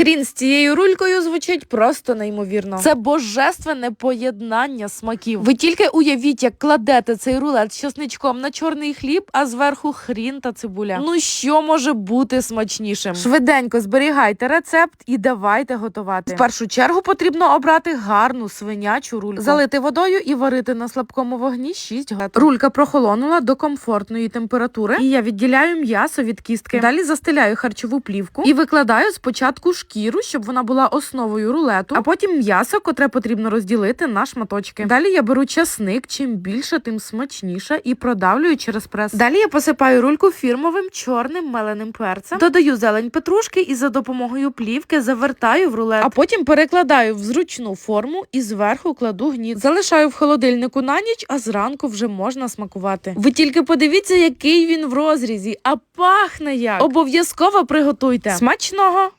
Хрін з цією рулькою звучить просто неймовірно. Це божественне поєднання смаків. Ви тільки уявіть, як кладете цей рулет з чесничком на чорний хліб, а зверху хрін та цибуля. Ну що може бути смачнішим? Швиденько зберігайте рецепт і давайте готувати. В першу чергу потрібно обрати гарну свинячу рульку, залити водою і варити на слабкому вогні 6 годин. Рулька прохолонула до комфортної температури, і я відділяю м'ясо від кістки. Далі застеляю харчову плівку і викладаю спочатку шкіру, щоб вона була основою рулету, а потім м'ясо, котре потрібно розділити на шматочки. Далі я беру часник, чим більше, тим смачніше, і продавлюю через прес. Далі я посипаю рульку фірмовим чорним меленим перцем, додаю зелень петрушки і за допомогою плівки завертаю в рулет, а потім перекладаю в зручну форму і зверху кладу гніт. Залишаю в холодильнику на ніч, а зранку вже можна смакувати. Ви тільки подивіться, який він в розрізі, а пахне як. Обов'язково приготуйте. Смачного!